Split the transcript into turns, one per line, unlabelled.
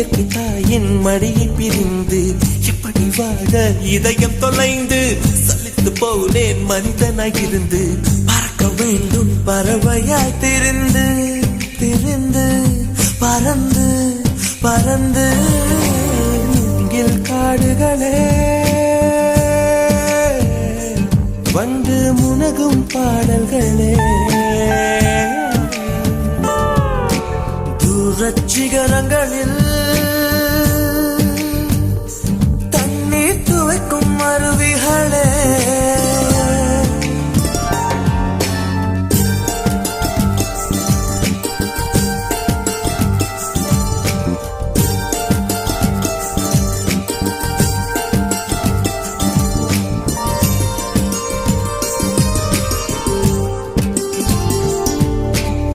இயற்கை தாயின் மடியில் பிரிந்து இப்படி வாழ இதயம் தொலைந்து சலித்து போனேன் மனிதனாய் இருந்து பறக்க வேண்டும் பறவையாய் திரிந்து திரிந்து பறந்து பறந்து மூங்கில் காடுகளே. வந்து முனகும் பாடல்களே. தூரச் சிகரங்களில்